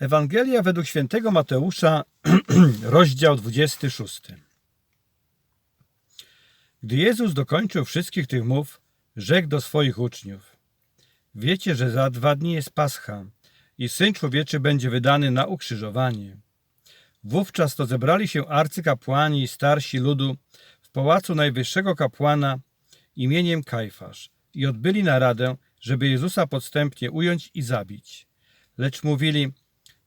Ewangelia według świętego Mateusza, rozdział 26. Gdy Jezus dokończył wszystkich tych mów, rzekł do swoich uczniów: Wiecie, że za dwa dni jest Pascha i Syn Człowieczy będzie wydany na ukrzyżowanie. Wówczas to zebrali się arcykapłani i starsi ludu w pałacu najwyższego kapłana imieniem Kajfasz i odbyli naradę, żeby Jezusa podstępnie ująć i zabić. Lecz mówili,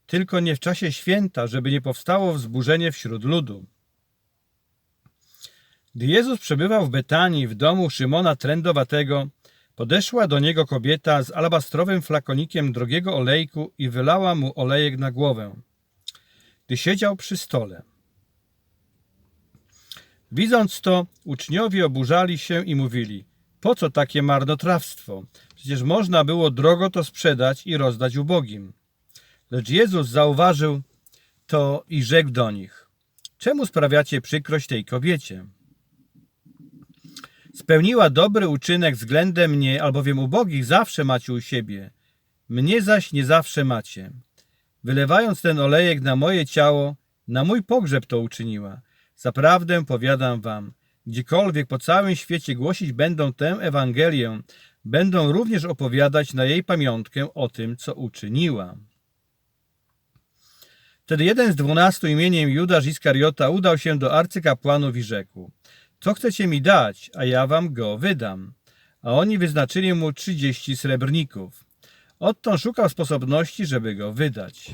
tylko nie w czasie święta, żeby nie powstało wzburzenie wśród ludu. Gdy Jezus przebywał w Betanii w domu Szymona Trędowatego, podeszła do niego kobieta z alabastrowym flakonikiem drogiego olejku i wylała mu olejek na głowę, gdy siedział przy stole. Widząc to, uczniowie oburzali się i mówili, po co takie marnotrawstwo? Przecież można było drogo to sprzedać i rozdać ubogim. Lecz Jezus zauważył to i rzekł do nich: Czemu sprawiacie przykrość tej kobiecie? Spełniła dobry uczynek względem mnie, albowiem ubogich zawsze macie u siebie, mnie zaś nie zawsze macie. Wylewając ten olejek na moje ciało, na mój pogrzeb to uczyniła. Zaprawdę powiadam wam, gdziekolwiek po całym świecie głosić będą tę Ewangelię, będą również opowiadać na jej pamiątkę o tym, co uczyniła. Wtedy jeden z dwunastu imieniem Judasz Iskariota udał się do arcykapłanów i rzekł Co chcecie mi dać, a ja wam go wydam? A oni wyznaczyli mu trzydzieści srebrników. Odtąd szukał sposobności, żeby go wydać.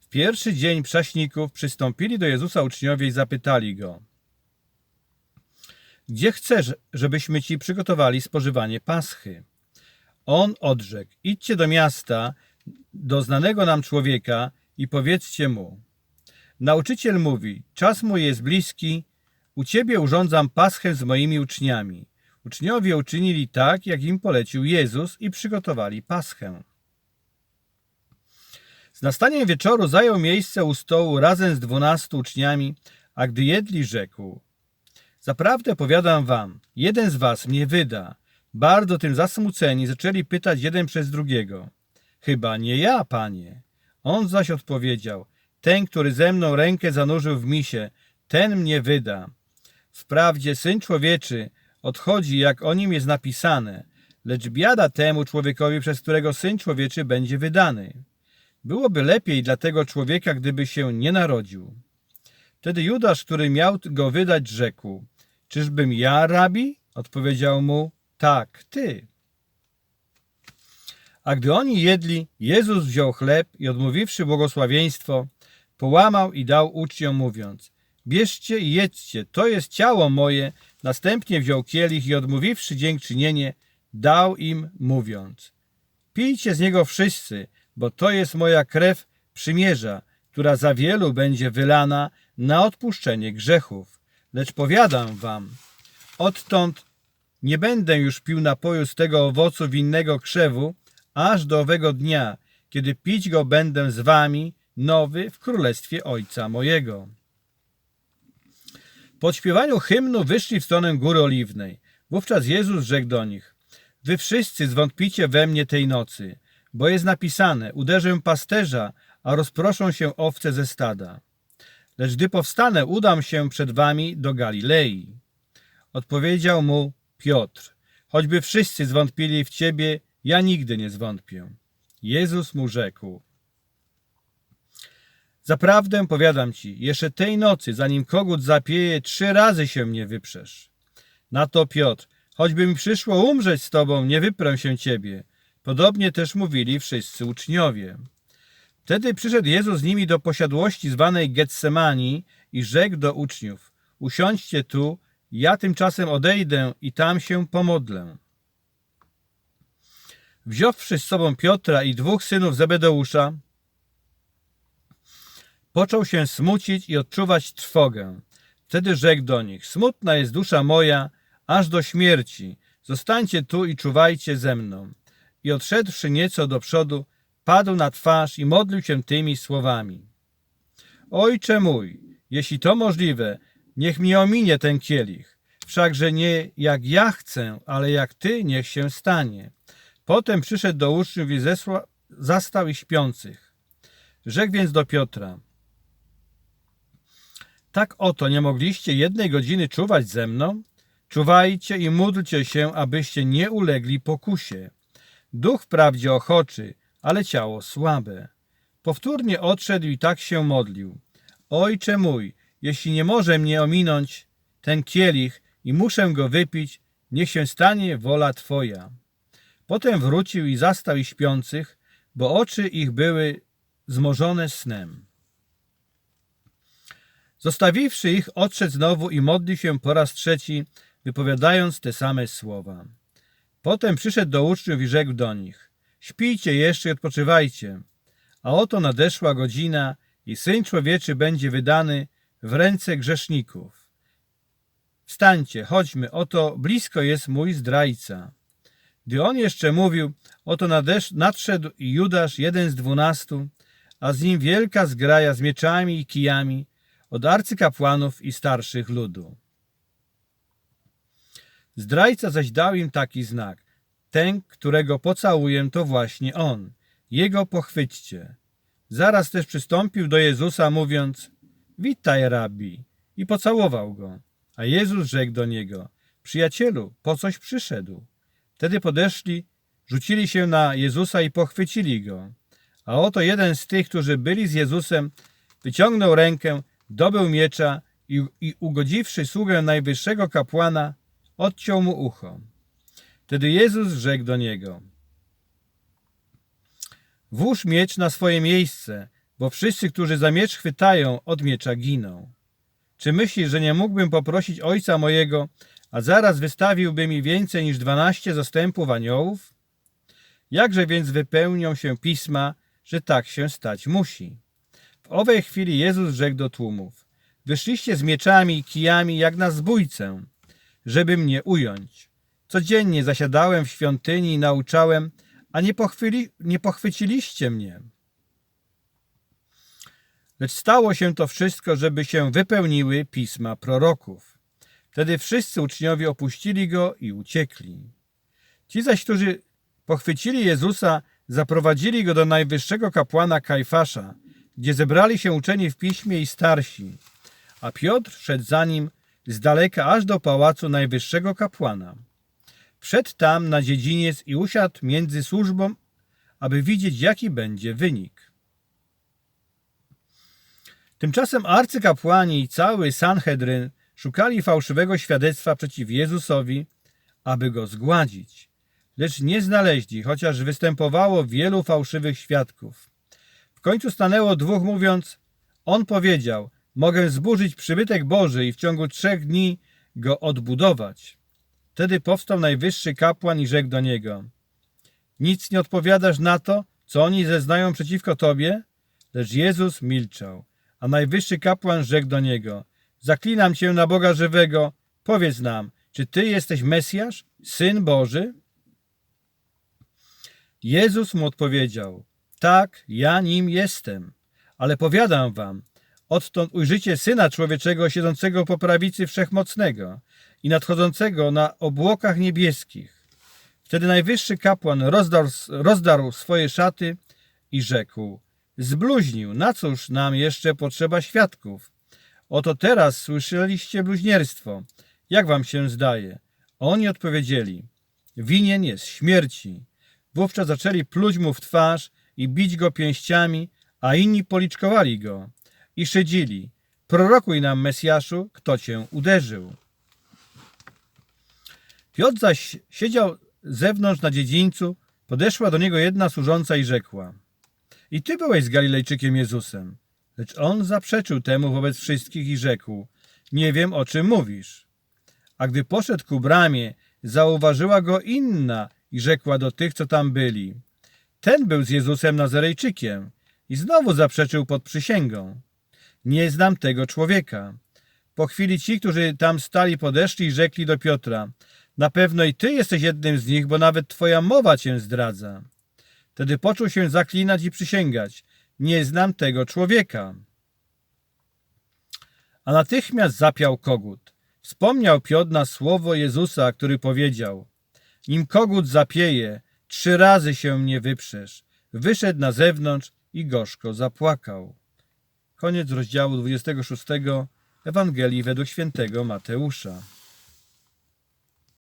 W pierwszy dzień prześników przystąpili do Jezusa uczniowie i zapytali go Gdzie chcesz, żebyśmy ci przygotowali spożywanie paschy? On odrzekł Idźcie do miasta, do znanego nam człowieka i powiedzcie mu Nauczyciel mówi, czas mój jest bliski, u ciebie urządzam paschę z moimi uczniami. Uczniowie uczynili tak, jak im polecił Jezus i przygotowali paschę. Z nastaniem wieczoru zajął miejsce u stołu razem z dwunastu uczniami, a gdy jedli, rzekł Zaprawdę powiadam wam, jeden z was mnie wyda. Bardzo tym zasmuceni zaczęli pytać jeden przez drugiego. Chyba nie ja, panie. On zaś odpowiedział, ten, który ze mną rękę zanurzył w misie, ten mnie wyda. Wprawdzie Syn Człowieczy odchodzi, jak o nim jest napisane, lecz biada temu człowiekowi, przez którego Syn Człowieczy będzie wydany. Byłoby lepiej dla tego człowieka, gdyby się nie narodził. Wtedy Judasz, który miał go wydać, rzekł, czyżbym ja, rabi? Odpowiedział mu, tak, ty. A gdy oni jedli, Jezus wziął chleb i odmówiwszy błogosławieństwo, połamał i dał uczniom, mówiąc: Bierzcie i jedzcie, to jest ciało moje. Następnie wziął kielich i odmówiwszy dziękczynienie, dał im, mówiąc: Pijcie z niego wszyscy, bo to jest moja krew przymierza, która za wielu będzie wylana na odpuszczenie grzechów. Lecz powiadam wam, odtąd nie będę już pił napoju z tego owocu winnego krzewu, aż do owego dnia, kiedy pić go będę z wami, nowy w królestwie Ojca mojego. Po odśpiewaniu hymnu wyszli w stronę Góry Oliwnej. Wówczas Jezus rzekł do nich, wy wszyscy zwątpicie we mnie tej nocy, bo jest napisane, uderzę pasterza, a rozproszą się owce ze stada. Lecz gdy powstanę, udam się przed wami do Galilei. Odpowiedział mu Piotr, choćby wszyscy zwątpili w ciebie, ja nigdy nie zwątpię. Jezus mu rzekł, Zaprawdę powiadam ci, jeszcze tej nocy, zanim kogut zapieje, trzy razy się mnie wyprzesz. Na to Piotr, choćby mi przyszło umrzeć z tobą, nie wyprę się ciebie. Podobnie też mówili wszyscy uczniowie. Wtedy przyszedł Jezus z nimi do posiadłości zwanej Getsemani i rzekł do uczniów, usiądźcie tu, ja tymczasem odejdę i tam się pomodlę. Wziąwszy z sobą Piotra i dwóch synów Zebedeusza, począł się smucić i odczuwać trwogę. Wtedy rzekł do nich, smutna jest dusza moja, aż do śmierci. Zostańcie tu i czuwajcie ze mną. I odszedłszy nieco do przodu, padł na twarz i modlił się tymi słowami. Ojcze mój, jeśli to możliwe, niech mi ominie ten kielich. Wszakże nie jak ja chcę, ale jak Ty niech się stanie. Potem przyszedł do uczniów i zesła, zastał ich śpiących. Rzekł więc do Piotra: Tak oto nie mogliście jednej godziny czuwać ze mną? Czuwajcie i módlcie się, abyście nie ulegli pokusie. Duch wprawdzie ochoczy, ale ciało słabe. Powtórnie odszedł i tak się modlił. Ojcze mój, jeśli nie może mnie ominąć ten kielich i muszę go wypić, niech się stanie wola Twoja. Potem wrócił i zastał ich śpiących, bo oczy ich były zmorzone snem. Zostawiwszy ich, odszedł znowu i modlił się po raz trzeci, wypowiadając te same słowa. Potem przyszedł do uczniów i rzekł do nich: Śpijcie jeszcze i odpoczywajcie. A oto nadeszła godzina i syn człowieczy będzie wydany w ręce grzeszników. Wstańcie, chodźmy, oto blisko jest mój zdrajca. Gdy on jeszcze mówił, oto nadszedł Judasz, jeden z dwunastu, a z nim wielka zgraja z mieczami i kijami od arcykapłanów i starszych ludu. Zdrajca zaś dał im taki znak. Ten, którego pocałuję, to właśnie on. Jego pochwyćcie. Zaraz też przystąpił do Jezusa, mówiąc: Witaj, rabbi, i pocałował go. A Jezus rzekł do niego: Przyjacielu, po coś przyszedł? Wtedy podeszli, rzucili się na Jezusa i pochwycili go. A oto jeden z tych, którzy byli z Jezusem, wyciągnął rękę, dobył miecza i, i ugodziwszy sługę najwyższego kapłana, odciął mu ucho. Wtedy Jezus rzekł do niego: Włóż miecz na swoje miejsce, bo wszyscy, którzy za miecz chwytają, od miecza giną. Czy myślisz, że nie mógłbym poprosić ojca mojego, a zaraz wystawiłby mi więcej niż dwanaście zastępów aniołów? Jakże więc wypełnią się pisma, że tak się stać musi? W owej chwili Jezus rzekł do tłumów: Wyszliście z mieczami i kijami jak na zbójcę, żeby mnie ująć. Codziennie zasiadałem w świątyni i nauczałem, a nie, pochwyli, nie pochwyciliście mnie. Lecz stało się to wszystko, żeby się wypełniły pisma proroków. Wtedy wszyscy uczniowie opuścili go i uciekli. Ci zaś, którzy pochwycili Jezusa, zaprowadzili go do najwyższego kapłana Kajfasza, gdzie zebrali się uczeni w piśmie i starsi, a Piotr szedł za nim z daleka aż do pałacu najwyższego kapłana. Wszedł tam na dziedziniec i usiadł między służbą, aby widzieć, jaki będzie wynik. Tymczasem arcykapłani i cały Sanhedryn szukali fałszywego świadectwa przeciw Jezusowi, aby go zgładzić. Lecz nie znaleźli, chociaż występowało wielu fałszywych świadków. W końcu stanęło dwóch, mówiąc: On powiedział: Mogę zburzyć przybytek Boży i w ciągu trzech dni go odbudować. Wtedy powstał najwyższy kapłan i rzekł do niego: Nic nie odpowiadasz na to, co oni zeznają przeciwko tobie? Lecz Jezus milczał. A najwyższy kapłan rzekł do niego: Zaklinam cię na Boga żywego, powiedz nam, czy ty jesteś Mesjasz, syn Boży? Jezus mu odpowiedział: Tak, ja nim jestem. Ale powiadam wam, odtąd ujrzycie syna człowieczego siedzącego po prawicy wszechmocnego i nadchodzącego na obłokach niebieskich. Wtedy najwyższy kapłan rozdarł, rozdarł swoje szaty i rzekł: Zbluźnił, na cóż nam jeszcze potrzeba świadków? Oto teraz słyszeliście bluźnierstwo. Jak wam się zdaje? Oni odpowiedzieli: Winien jest śmierci. Wówczas zaczęli pluć mu w twarz i bić go pięściami, a inni policzkowali go i szydzili: Prorokuj nam, Mesjaszu, kto cię uderzył. Piotr zaś siedział zewnątrz na dziedzińcu, podeszła do niego jedna służąca i rzekła: I ty byłeś z Galilejczykiem Jezusem. Lecz on zaprzeczył temu wobec wszystkich i rzekł: Nie wiem, o czym mówisz. A gdy poszedł ku bramie, zauważyła go inna i rzekła do tych, co tam byli: Ten był z Jezusem Nazarejczykiem. I znowu zaprzeczył pod przysięgą: Nie znam tego człowieka. Po chwili ci, którzy tam stali, podeszli i rzekli do Piotra: Na pewno i ty jesteś jednym z nich, bo nawet twoja mowa cię zdradza. Wtedy począł się zaklinać i przysięgać: Nie znam tego człowieka. A natychmiast zapiał kogut. Wspomniał Piotr na słowo Jezusa, który powiedział: Nim kogut zapieje, trzy razy się mnie wyprzesz. Wyszedł na zewnątrz i gorzko zapłakał. Koniec rozdziału 26 Ewangelii według świętego Mateusza.